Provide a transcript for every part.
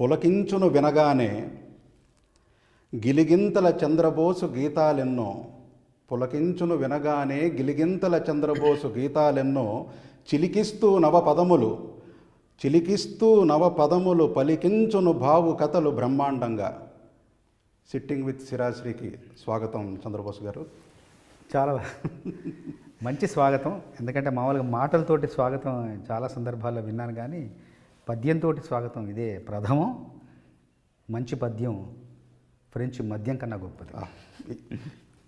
పులకించును వినగానే గిలిగింతల చంద్రబోసు గీతాలెన్నో పులకించును వినగానే గిలిగింతల చంద్రబోసు గీతాలెన్నో చిలికిస్తూ నవ పదములు చిలికిస్తూ నవ పదములు పలికించును భావు కథలు బ్రహ్మాండంగా. సిట్టింగ్ విత్ సిరాశ్రీకి స్వాగతం చంద్రబోస్ గారు. చాలా మంచి స్వాగతం. ఎందుకంటే మామూలుగా మాటలతోటి స్వాగతం చాలా సందర్భాల్లో విన్నాను కానీ పద్యంతో స్వాగతం. ఇదే ప్రథమం. మంచి పద్యం. ఫ్రెంచ్ మద్యం కన్నా గొప్పది.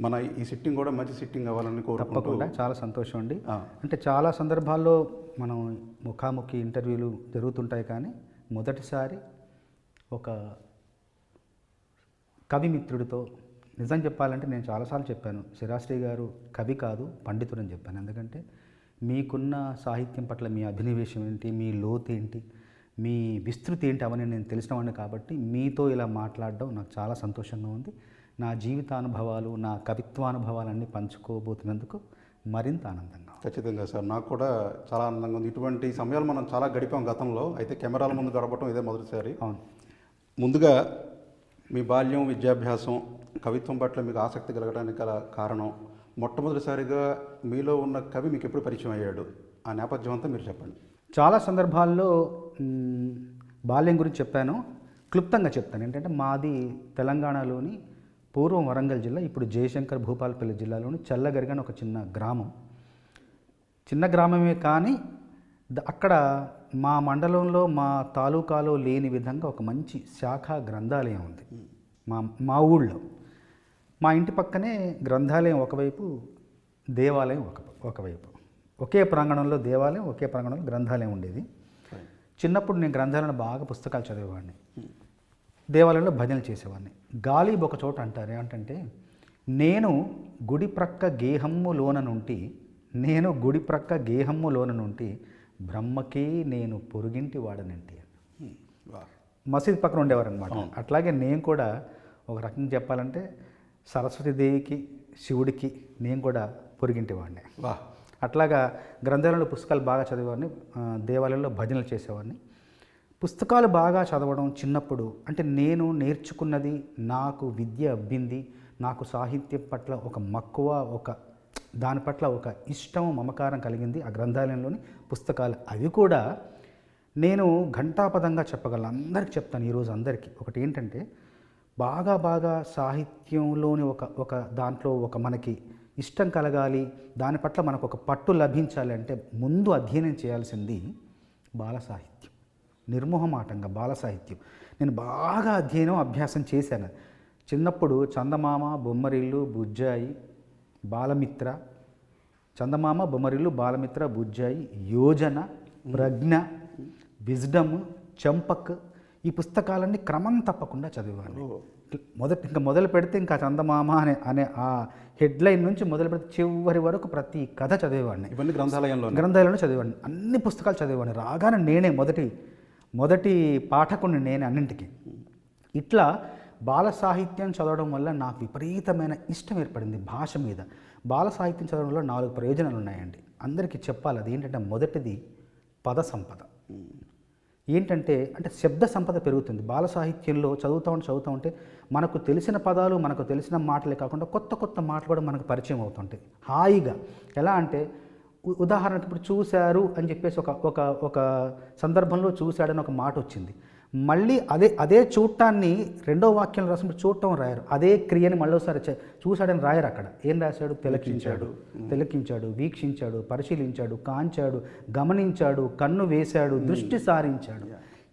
మన ఈ సిట్టింగ్ కూడా మంచి సిట్టింగ్ అవ్వాలని తప్పకుండా. చాలా సంతోషం అండి. అంటే చాలా సందర్భాల్లో మనం ముఖాముఖి ఇంటర్వ్యూలు జరుగుతుంటాయి కానీ మొదటిసారి ఒక కవి మిత్రుడితో నిజం చెప్పాలంటే నేను చాలాసార్లు చెప్పాను. శిరాశ్రీ గారు కవి కాదు పండితుడు అని చెప్పాను. ఎందుకంటే మీకున్న సాహిత్యం పట్ల మీ అభినవేశం ఏంటి మీ లోతు ఏంటి మీ విస్తృతి ఏంటి అవన్నీ నేను తెలిసినవాడిని కాబట్టి మీతో ఇలా మాట్లాడడం నాకు చాలా సంతోషంగా ఉంది. నా జీవితానుభవాలు నా కవిత్వానుభవాలన్నీ పంచుకోబోతున్నందుకు మరింత ఆనందంగా. ఖచ్చితంగా సార్. నాకు కూడా చాలా ఆనందంగా ఉంది. ఇటువంటి సమయాలు మనం చాలా గడిపాం గతంలో. అయితే కెమెరాల ముందు గడపడం ఇదే మొదటిసారి. అవును. ముందుగా మీ బాల్యం విద్యాభ్యాసం కవిత్వం పట్ల మీకు ఆసక్తి కలగడానికి గల కారణం మొట్టమొదటిసారిగా మీలో ఉన్న కవి మీకు ఎప్పుడు పరిచయం అయ్యాడు? ఆ నేపథ్యం అంతా మీరు చెప్పండి. చాలా సందర్భాల్లో బాల్యం గురించి చెప్పాను. క్లుప్తంగా చెప్తాను. ఏంటంటే మాది తెలంగాణలోని పూర్వం వరంగల్ జిల్లా ఇప్పుడు జయశంకర్ భూపాలపల్లి జిల్లాలోని చల్లగరిగా ఒక చిన్న గ్రామం. చిన్న గ్రామమే కానీ అక్కడ మా మండలంలో మా తాలూకాలో లేని విధంగా ఒక మంచి శాఖా గ్రంథాలయం ఉంది. మా మా ఊళ్ళో. మా ఇంటి పక్కనే గ్రంథాలయం ఒకవైపు దేవాలయం ఒక ఒకవైపు. ఒకే ప్రాంగణంలో దేవాలయం ఒకే ప్రాంగణంలో గ్రంథాలయం ఉండేది. చిన్నప్పుడు నేను గ్రంథాలయంలో బాగా పుస్తకాలు చదివేవాడిని. దేవాలయంలో భజనలు చేసేవాడిని. గాలి ఒక చోట అంటారు ఏమంటే నేను గుడి ప్రక్క గేహమ్ము లోన నుండి నేను గుడి ప్రక్క గేహమ్ము లోన నుండి బ్రహ్మకే నేను పొరుగింటి వాడనంటి. మసీద్ పక్కన ఉండేవారు అనమాట అట్లాగే నేను కూడా ఒక రకంగా చెప్పాలంటే సరస్వతీదేవికి శివుడికి నేను కూడా పొరిగింటి వాడిని. అట్లాగా గ్రంథాలయంలో పుస్తకాలు బాగా చదివేవాడిని దేవాలయంలో భజనలు చేసేవాడిని. పుస్తకాలు బాగా చదవడం చిన్నప్పుడు అంటే నేను నేర్చుకున్నది నాకు విద్య అబ్బింది నాకు సాహిత్యం పట్ల ఒక మక్కువ ఒక దాని పట్ల ఒక ఇష్టం మమకారం కలిగింది ఆ గ్రంథాలయంలోని పుస్తకాలు. అవి కూడా నేను ఘంటాపదంగా చెప్పగలను. అందరికి చెప్తాను ఈరోజు అందరికీ. ఒకటి ఏంటంటే బాగా బాగా సాహిత్యంలోని ఒక ఒక దాంట్లో ఒక మనకి ఇష్టం కలగాలి దాని పట్ల మనకు ఒక పట్టు లభించాలి అంటే ముందు అధ్యయనం చేయాల్సింది బాల సాహిత్యం నిర్మోహమాటంగా బాల సాహిత్యం నేను బాగా అధ్యయనం అభ్యాసం చేశాను. చిన్నప్పుడు చందమామ బొమ్మరిల్లు బుజ్జాయి బాలమిత్ర చందమామ బొమ్మరిల్లు బాలమిత్ర బుజ్జాయి యోజన ప్రజ్ఞ విజ్డమ్ చంపక్ ఈ పుస్తకాలన్నీ క్రమం తప్పకుండా చదివాను. మొదటి ఇంకా మొదలు పెడితే ఇంకా చందమామ అనే అనే ఆ హెడ్లైన్ నుంచి మొదలు పెడితే చివరి వరకు ప్రతి కథ చదివేవాడిని. ఇవన్నీ గ్రంథాలయంలో గ్రంథాలయంలో చదివాడిని అన్ని పుస్తకాలు చదివాడిని రాగానే నేనే మొదటి మొదటి పాఠకుని నేనే అన్నింటికి. ఇట్లా బాల సాహిత్యం చదవడం వల్ల నాకు విపరీతమైన ఇష్టం ఏర్పడింది భాష మీద. బాల సాహిత్యం చదవడం వల్ల నాలుగు ప్రయోజనాలు ఉన్నాయండి అందరికీ చెప్పాలి అది ఏంటంటే మొదటిది పద సంపద. ఏంటంటే అంటే శబ్ద సంపద పెరుగుతుంది. బాల సాహిత్యంలో చదువుతూ ఉంటే చదువుతూ ఉంటే మనకు తెలిసిన పదాలు మనకు తెలిసిన మాటలే కాకుండా కొత్త కొత్త మాటలు కూడా మనకు పరిచయం అవుతుంటాయి. హాయిగా. ఎలా అంటే ఉ- ఉదాహరణకు ఇప్పుడు చూశారు అని చెప్పేసి ఒక ఒక ఒక సందర్భంలో చూశాడని ఒక మాట వచ్చింది. మళ్ళీ అదే అదే చూడటాన్ని రెండో వాక్యం రాసినప్పుడు చూడటం రాయరు. అదే క్రియని మళ్ళీసారి చే- చూశాడని రాయరు అక్కడ. ఏం రాశాడు? తిలకించాడు. తిలకించాడు వీక్షించాడు పరిశీలించాడు కాంచాడు గమనించాడు కన్ను వేశాడు దృష్టి సారించాడు.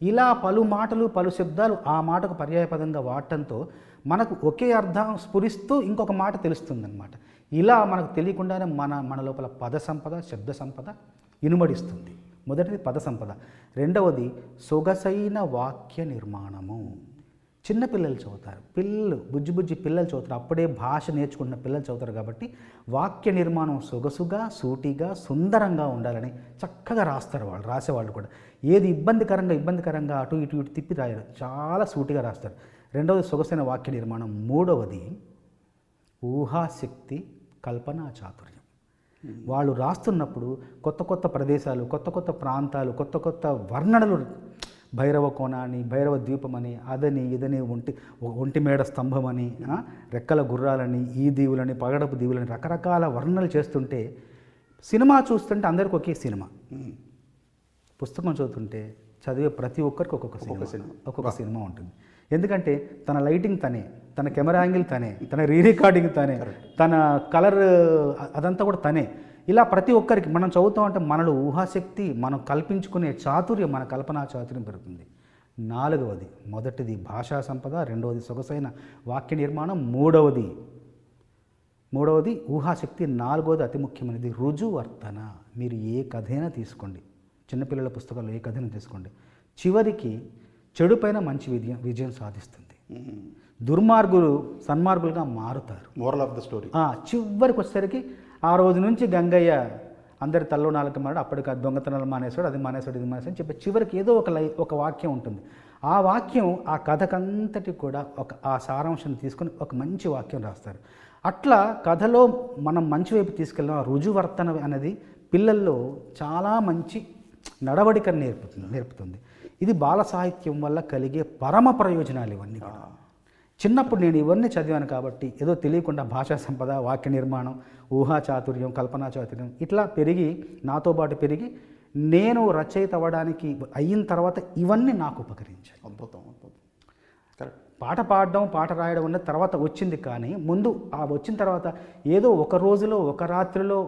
ఇలా పలు మాటలు పలు శబ్దాలు ఆ మాటకు పర్యాయపదంగా వాడటంతో మనకు ఒకే అర్థం స్ఫురిస్తూ ఇంకొక మాట తెలుస్తుందన్నమాట. ఇలా మనకు తెలియకుండానే మన మన లోపల పద సంపద శబ్ద సంపద ఇనుమడిస్తుంది. మొదటిది పద సంపద రెండవది సొగసైన వాక్య నిర్మాణము. చిన్నపిల్లలు చదువుతారు. పిల్లలు బుజ్జి బుజ్జి పిల్లలు చదువుతారు. అప్పుడే భాష నేర్చుకుంటున్న పిల్లలు చదువుతారు కాబట్టి వాక్య నిర్మాణం సొగసుగా సూటిగా సుందరంగా ఉండాలని చక్కగా రాస్తారు వాళ్ళు రాసేవాళ్ళు కూడా. ఏది ఇబ్బందికరంగా ఇబ్బందికరంగా అటు ఇటు ఇటు తిప్పి రాయరు. చాలా సూటిగా రాస్తారు. రెండవది సొగసైన వాక్య నిర్మాణం. మూడవది ఊహాశక్తి కల్పనా చాతుర్యం. వాళ్ళు రాస్తున్నప్పుడు కొత్త కొత్త ప్రదేశాలు కొత్త కొత్త ప్రాంతాలు కొత్త కొత్త వర్ణనలు భైరవ కోణ అని భైరవ ద్వీపం అని అదని ఇదని ఒంటి ఒంటి మేడ స్తంభం అని రెక్కల గుర్రాలని ఈ దీవులని పగడపు దీవులని రకరకాల వర్ణనలు చేస్తుంటే సినిమా చూస్తుంటే అందరికి ఒకే సినిమా. పుస్తకం చదువుతుంటే చదివే ప్రతి ఒక్కరికి ఒక్కొక్క సినిమా. ఒక్కొక్క సినిమా ఉంటుంది ఎందుకంటే తన లైటింగ్ తనే తన కెమెరా యాంగిల్ తనే తన రీ రికార్డింగ్ తనే తన కలర్ అదంతా కూడా తనే. ఇలా ప్రతి ఒక్కరికి మనం చదువుతాం అంటే మనలో ఊహాశక్తి మనం కల్పించుకునే చాతుర్యం మన కల్పనా చాతుర్యం పెరుగుతుంది. నాలుగవది మొదటిది భాషా సంపద రెండవది సొగసైన వాక్య నిర్మాణం మూడవది మూడవది ఊహాశక్తి నాలుగవది అతి ముఖ్యమైనది రుజువర్తన. మీరు ఏ కథైనా తీసుకోండి. చిన్నపిల్లల పుస్తకాలు ఏ కథైనా తీసుకోండి. చివరికి చెడుపైన మంచి విజయం విజయం సాధిస్తుంది. దుర్మార్గులు సన్మార్గులుగా మారుతారు. మోరల్ ఆఫ్ ద స్టోరీ ఆ, చివరికి వచ్చేసరికి ఆ రోజు నుంచి గంగయ్య అందరి తల్లో నాలుగు మాడు అప్పటికి దొంగతనాలు మానేశాడు అది మానేశాడు ఇది మానేశాడు అని చెప్పి చివరికి ఏదో ఒక లై ఒక వాక్యం ఉంటుంది. ఆ వాక్యం ఆ కథకంతటి కూడా ఒక ఆ సారాంశం తీసుకొని ఒక మంచి వాక్యం రాస్తారు. అట్లా కథలో మనం మంచి వైపు తీసుకెళ్ళిన రుజువర్తన అనేది పిల్లల్లో చాలా మంచి నడవడికను నేర్పుతుంది నేర్పుతుంది. ఇది బాల సాహిత్యం వల్ల కలిగే పరమ ప్రయోజనాలు ఇవన్నీ కూడా. చిన్నప్పుడు నేను ఇవన్నీ చదివాను కాబట్టి ఏదో తెలియకుండా భాషా సంపద వాక్య నిర్మాణం ఊహా చాతుర్యం కల్పనా చాతుర్యం ఇట్లా పెరిగి నాతో పాటు పెరిగి నేను రచయిత అవ్వడానికి అయిన తర్వాత ఇవన్నీ నాకు ఉపకరించాయి. అద్భుతం అద్భుతం. కరెక్ట్ పాట పాడడం పాట రాయడం అన్నది తర్వాత వచ్చింది కానీ ముందు ఆ వచ్చిన తర్వాత ఏదో ఒక రోజులో ఒక రాత్రిలో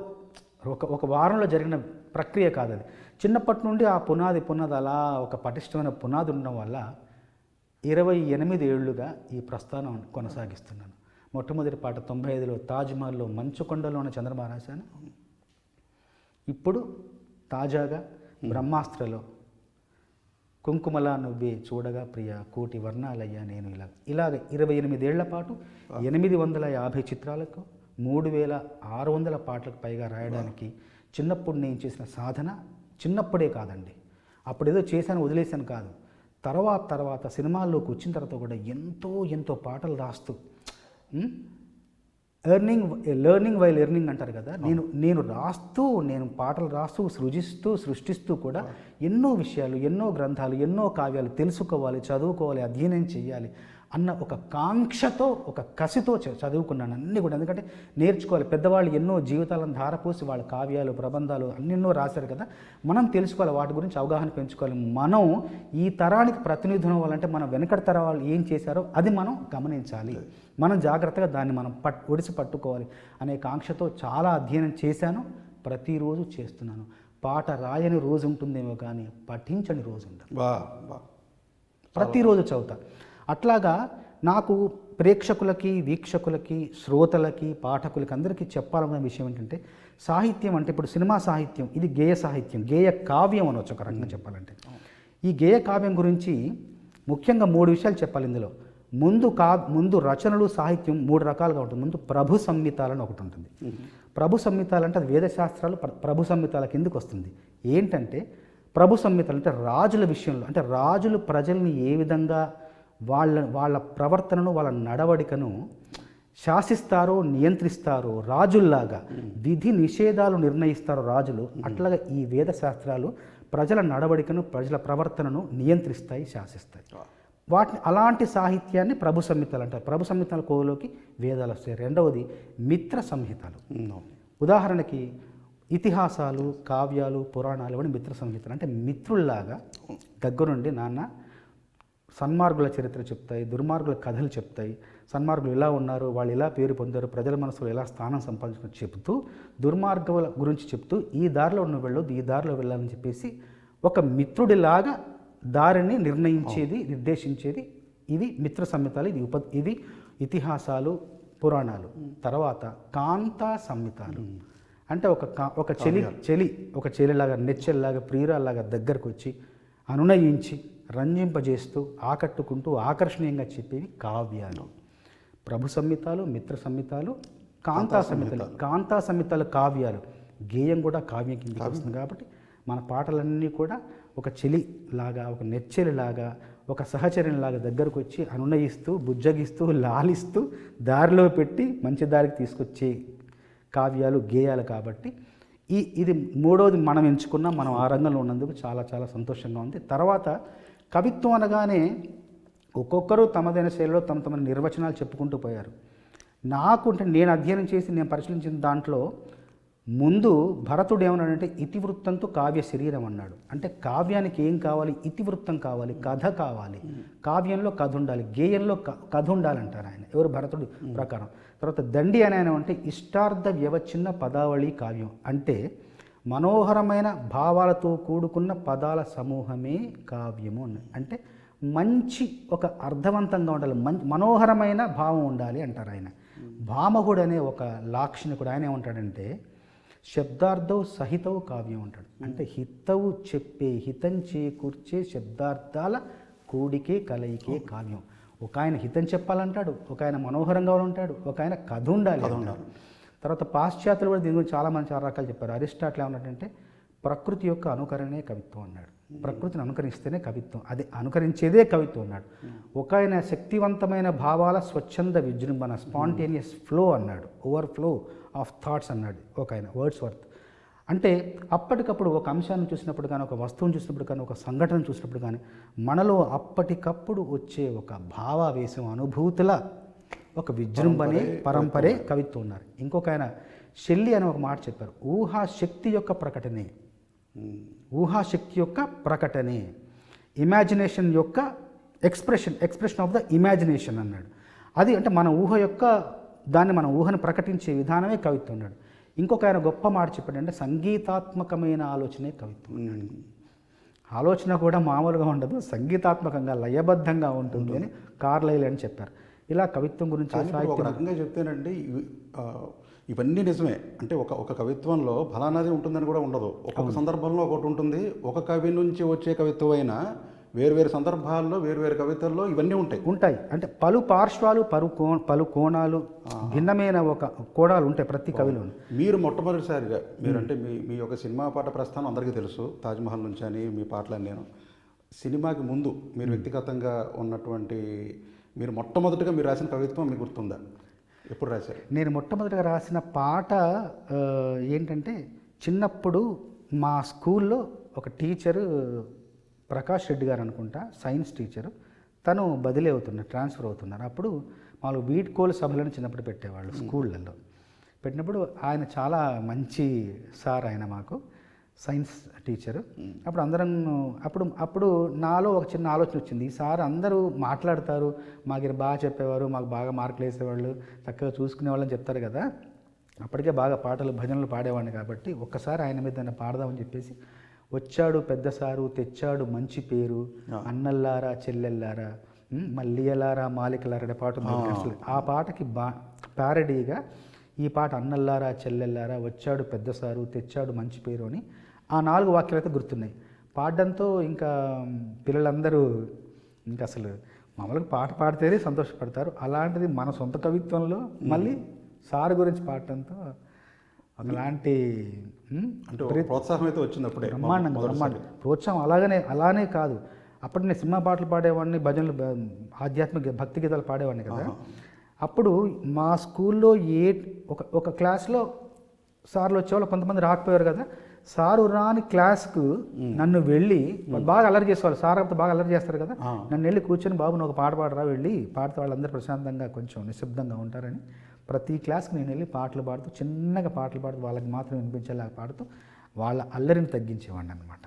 ఒక ఒక వారంలో జరిగిన ప్రక్రియ కాదు అది చిన్నప్పటి నుండి ఆ పునాది పునాది అలా ఒక పటిష్టమైన పునాది ఉండడం వల్ల ఇరవై ఎనిమిది ఏళ్ళుగా ఈ ప్రస్థానం కొనసాగిస్తున్నాను. మొట్టమొదటి పాట తొంభై ఐదులో తాజ్మహల్లో మంచుకొండలో ఉన్న చంద్రమా రాశాను. ఇప్పుడు తాజాగా బ్రహ్మాస్త్రలో కుంకుమల నువ్వే చూడగా ప్రియ కోటి వర్ణాలయ్యా నేను ఇలా. ఇలాగ ఇరవై ఎనిమిదేళ్ళ పాటు ఎనిమిది వందల యాభై చిత్రాలకు మూడు వేల ఆరు వందల పాటలకు పైగా రాయడానికి చిన్నప్పుడు నేను చేసిన సాధన చిన్నప్పుడే కాదండి. అప్పుడు ఏదో చేశాను వదిలేశాను కాదు. తర్వాత తర్వాత సినిమాల్లోకి వచ్చిన తర్వాత కూడా ఎంతో ఎంతో పాటలు రాస్తూ ఎర్నింగ్ లెర్నింగ్ వైల్ ఎర్నింగ్ అంటారు కదా నేను నేను రాస్తూ నేను పాటలు రాస్తూ సృజిస్తూ సృష్టిస్తూ కూడా ఎన్నో విషయాలు ఎన్నో గ్రంథాలు ఎన్నో కావ్యాలు తెలుసుకోవాలి చదువుకోవాలి అధ్యయనం చేయాలి. అన్న ఒక కాంక్షతో ఒక కసితో చదువుకున్నాను అన్నీ కూడా. ఎందుకంటే నేర్చుకోవాలి. పెద్దవాళ్ళు ఎన్నో జీవితాలను ధారపోసి వాళ్ళ కావ్యాలు ప్రబంధాలు అన్నెన్నో రాశారు కదా. మనం తెలుసుకోవాలి. వాటి గురించి అవగాహన పెంచుకోవాలి. మనం ఈ తరానికి ప్రతినిధులు అవ్వాలంటే మనం వెనకటి తరం వాళ్ళు ఏం చేశారో అది మనం గమనించాలి. మనం జాగ్రత్తగా దాన్ని మనం పట్ ఒడిసి పట్టుకోవాలి అనే కాంక్షతో చాలా అధ్యయనం చేశాను. ప్రతిరోజు చేస్తున్నాను. పాట రాయని రోజు ఉంటుందేమో కానీ పఠించని రోజు బా ప్రతిరోజు చదువుతా. అట్లాగా నాకు ప్రేక్షకులకి వీక్షకులకి శ్రోతలకి పాఠకులకి అందరికీ చెప్పాలన్న విషయం ఏంటంటే సాహిత్యం అంటే ఇప్పుడు సినిమా సాహిత్యం ఇది గేయ సాహిత్యం గేయ కావ్యం అనొచ్చు ఒక రకంగా చెప్పాలంటే. ఈ గేయ కావ్యం గురించి ముఖ్యంగా మూడు విషయాలు చెప్పాలి ఇందులో. ముందు కా ముందు రచనలు సాహిత్యం మూడు రకాలుగా ఉంటుంది. ముందు ప్రభు సంహితాలని ఒకటి ఉంటుంది. ప్రభు సంహితాలు అంటే అది వేదశాస్త్రాలు ప్ర- ప్రభు సంహితాల కిందకు వస్తుంది. ఏంటంటే ప్రభు సంహితలు అంటే రాజుల విషయంలో అంటే రాజులు ప్రజల్ని ఏ విధంగా వాళ్ళ వాళ్ళ ప్రవర్తనను వాళ్ళ నడవడికను శాసిస్తారో నియంత్రిస్తారో రాజుల్లాగా విధి నిషేధాలు నిర్ణయిస్తారో రాజులు అట్లాగా ఈ వేద శాస్త్రాలు ప్రజల నడవడికను ప్రజల ప్రవర్తనను నియంత్రిస్తాయి శాసిస్తాయి. వాటిని అలాంటి సాహిత్యాన్ని ప్రభు సంహితలు అంటారు. ప్రభు సంహితల కోవలోకి వేదాలు వస్తాయి. రెండవది మిత్ర సంహితలు. ఉదాహరణకి ఇతిహాసాలు కావ్యాలు పురాణాలు ఇవన్నీ మిత్ర సంహితలు. అంటే మిత్రుల్లాగా దగ్గరుండి నాన్న సన్మార్గుల చరిత్ర చెప్తాయి దుర్మార్గుల కథలు చెప్తాయి. సన్మార్గులు ఎలా ఉన్నారు వాళ్ళు ఎలా పేరు పొందారు ప్రజల మనసులో ఎలా స్థానం సంపాదించుకుని చెప్తూ దుర్మార్గుల గురించి చెప్తూ ఈ దారిలో నువ్వు వెళ్ళొద్దు ఈ దారిలో వెళ్ళాలని చెప్పేసి ఒక మిత్రుడిలాగా దారిని నిర్ణయించేది నిర్దేశించేది ఇవి మిత్ర సంహితాలు ఇది ఉప ఇవి ఇతిహాసాలు పురాణాలు. తర్వాత కాంతా సంహితాలు అంటే ఒక కా- ఒక చెలి చెలి ఒక చెలిలాగా నెచ్చెల్లాగా ప్రియురాల్లాగా దగ్గరకు వచ్చి అనునయించి రంజింపజేస్తూ ఆకట్టుకుంటూ ఆకర్షణీయంగా చెప్పేవి కావ్యాలు. ప్రభు సంహితాలు మిత్ర సంహితాలు కాంతా సంహితలు. కాంతా సంహితలు కావ్యాలు. గేయం కూడా కావ్యం కిందకి వస్తుంది కాబట్టి మన పాటలన్నీ కూడా ఒక చెలి లాగా ఒక నెచ్చెలి లాగా ఒక సహచర్యంలాగా దగ్గరకు వచ్చి అనునయిస్తూ బుజ్జగిస్తూ లాలిస్తూ దారిలో పెట్టి మంచి దారికి తీసుకొచ్చే కావ్యాలు గేయాలు కాబట్టి ఈ ఇది మూడవది మనం ఎంచుకున్న మనం ఆ రంగంలో ఉన్నందుకు చాలా చాలా సంతోషంగా ఉంది. తర్వాత కవిత్వం అనగానే ఒక్కొక్కరు తమదైన శైలిలో తమ తమ నిర్వచనాలు చెప్పుకుంటూ పోయారు. నాకు అంటే నేను అధ్యయనం చేసి నేను పరిశీలించిన దాంట్లో ముందు భరతుడు ఏమన్నాడంటే ఇతివృత్తంతో కావ్య శరీరం అన్నాడు. అంటే కావ్యానికి ఏం కావాలి? ఇతివృత్తం కావాలి కథ కావాలి. కావ్యంలో కథ ఉండాలి గేయంలో క- కథ ఉండాలంటారు ఆయన. ఎవరు? భరతుడు ప్రకారం. తర్వాత దండి అని ఆయన అంటే ఇష్టార్థ వ్యవచ్ఛిన్న పదావళి కావ్యం. అంటే మనోహరమైన భావాలతో కూడుకున్న పదాల సమూహమే కావ్యము అంటే మంచి ఒక అర్థవంతంగా ఉండాలి. మంచి మనోహరమైన భావం ఉండాలి అంటారు ఆయన. భామహుడు అనే ఒక లాక్షణికుడు ఆయన ఏమంటాడంటే శబ్దార్థవు సహితవు కావ్యం అంటాడు. అంటే హితవు చెప్పే హితం చేకూర్చే శబ్దార్థాల కూడికే కలయికే కావ్యం. ఒక ఆయన హితం చెప్పాలంటాడు ఒక ఆయన మనోహరంగా ఉంటాడు ఒక ఆయన కథ ఉండాలి. తర్వాత పాశ్చాత్యులు కూడా దీని గురించి చాలా మంది చాలా రకాలు చెప్పారు. అరిస్టాటిల్ ఏమన్నాడంటే ప్రకృతి యొక్క అనుకరణే కవిత్వం అన్నాడు. ప్రకృతిని అనుకరిస్తేనే కవిత్వం అదే అనుకరించేదే కవిత్వం అన్నాడు. ఒక ఆయన శక్తివంతమైన భావాల స్వచ్ఛంద విజృంభణ స్పాంటేనియస్ ఫ్లో అన్నాడు ఓవర్ ఫ్లో ఆఫ్ థాట్స్ అన్నాడు ఒక ఆయన వర్డ్స్ వర్త్. అంటే అప్పటికప్పుడు ఒక అంశాన్ని చూసినప్పుడు కానీ ఒక వస్తువుని చూసినప్పుడు కానీ ఒక సంఘటన చూసినప్పుడు కానీ మనలో అప్పటికప్పుడు వచ్చే ఒక భావావేశం అనుభూతుల ఒక విజృంభణే పరంపరే కవిత్వం ఉన్నారు. ఇంకొక ఆయన షెల్లి అని ఒక మాట చెప్పారు. ఊహాశక్తి యొక్క ప్రకటనే. ఊహాశక్తి యొక్క ప్రకటనే. ఇమాజినేషన్ యొక్క expression expression of the imagination అన్నాడు. అది అంటే మన ఊహ యొక్క దాన్ని మన ఊహను ప్రకటించే విధానమే కవిత్వం అన్నాడు. ఇంకొక ఆయన గొప్ప మాట చెప్పాడంటే సంగీతాత్మకమైన ఆలోచనే కవిత్వం ఆలోచన కూడా మామూలుగా ఉండదు సంగీతాత్మకంగా లయబద్ధంగా ఉంటుంది అని కార్లైల్ అని చెప్పారు. ఇలా కవిత్వం గురించి ఒక రకంగా చెప్తేనండి ఇవన్నీ నిజమే. అంటే ఒక ఒక కవిత్వంలో ఫలానాది ఉంటుందని కూడా ఉండదు. ఒక్కొక్క సందర్భంలో ఒకటి ఉంటుంది ఒక కవి నుంచి వచ్చే కవిత్వం అయినా వేరువేరు సందర్భాల్లో వేరువేరు కవితల్లో ఇవన్నీ ఉంటాయి. ఉంటాయి. అంటే పలు పార్శ్వాలు పలు కో పలు కోణాలు భిన్నమైన ఒక కోణాలు ఉంటాయి ప్రతి కవిలోను. మీరు మొట్టమొదటిసారిగా మీరంటే మీ మీ యొక్క సినిమా పాట ప్రస్థానం అందరికీ తెలుసు తాజ్మహల్ నుంచి అని మీ పాటలని నేను. సినిమాకి ముందు మీరు వ్యక్తిగతంగా ఉన్నటువంటి మీరు మొట్టమొదటిగా మీరు రాసిన కవిత్వం మీకు గుర్తుందా? ఎప్పుడు రాశారు? నేను మొట్టమొదటిగా రాసిన పాట ఏంటంటే చిన్నప్పుడు మా స్కూల్లో ఒక టీచరు ప్రకాష్ రెడ్డి గారు అనుకుంటా సైన్స్ టీచరు తను బదిలీ అవుతున్నారు ట్రాన్స్ఫర్ అవుతున్నారు. అప్పుడు వాళ్ళు వీడ్కోలు సభలను చిన్నప్పుడు పెట్టేవాళ్ళు స్కూళ్ళల్లో. పెట్టినప్పుడు ఆయన చాలా మంచి సార్ ఆయన మాకు సైన్స్ టీచరు. అప్పుడు అందరం అప్పుడు అప్పుడు నాలో ఒక చిన్న ఆలోచన వచ్చింది. ఈ సార్ అందరూ మాట్లాడతారు మాకు బాగా చెప్పేవారు మాకు బాగా మార్కులు వేసేవాళ్ళు చక్కగా చూసుకునేవాళ్ళని చెప్తారు కదా. అప్పటికే బాగా పాటలు భజనలు పాడేవాడిని కాబట్టి ఒక్కసారి ఆయన మీద నన్ను పాడదామని చెప్పేసి వచ్చాడు పెద్ద సారు తెచ్చాడు మంచి పేరు అన్నల్లారా చెల్లెల్లారా మల్లియలారా మాలికలారా అనే పాట అసలు. ఆ పాటకి బా ప్యారడీగా ఈ పాట అన్నల్లారా చెల్లెల్లారా వచ్చాడు పెద్ద సారు తెచ్చాడు మంచి పేరు అని ఆ నాలుగు వాక్యాలు అయితే గుర్తున్నాయి. పాడడంతో ఇంకా పిల్లలందరూ ఇంకా అసలు మామూలుగా పాట పాడితేనే సంతోషపడతారు. అలాంటిది మన సొంత కవిత్వంలో మళ్ళీ సార్ గురించి పాడటంతో ఒకలాంటి ఉమ్, అంటే ప్రోత్సాహం అయితే వచ్చింది అప్పుడే బ్రహ్మాండంగా బ్రహ్మాండం ప్రోత్సాహం అలాగనే అలానే కాదు. అప్పుడు నేను సినిమా పాటలు పాడేవాడిని భజనలు ఆధ్యాత్మిక భక్తి గీతాలు పాడేవాడిని కదా. అప్పుడు మా స్కూల్లో ఏ ఒక ఒక క్లాస్లో సార్లు వచ్చేవాళ్ళు కొంతమంది రాకపోయారు కదా. సారు రాని క్లాస్కు నన్ను వెళ్ళి బాగా అల్లరి చేసేవాళ్ళు. సార్ అంతా బాగా అల్లరి చేస్తారు కదా. నన్ను వెళ్ళి కూర్చొని బాబు నువ్వు ఒక పాట పాడరా వెళ్ళి పాడితే వాళ్ళందరూ ప్రశాంతంగా కొంచెం నిశ్శబ్దంగా ఉంటారని. ప్రతి క్లాస్కి నేను వెళ్ళి పాటలు పాడుతూ చిన్నగా పాటలు పాడుతూ వాళ్ళకి మాత్రం వినిపించేలాగా పాడుతూ వాళ్ళ అల్లరిని తగ్గించేవాడిని అనమాట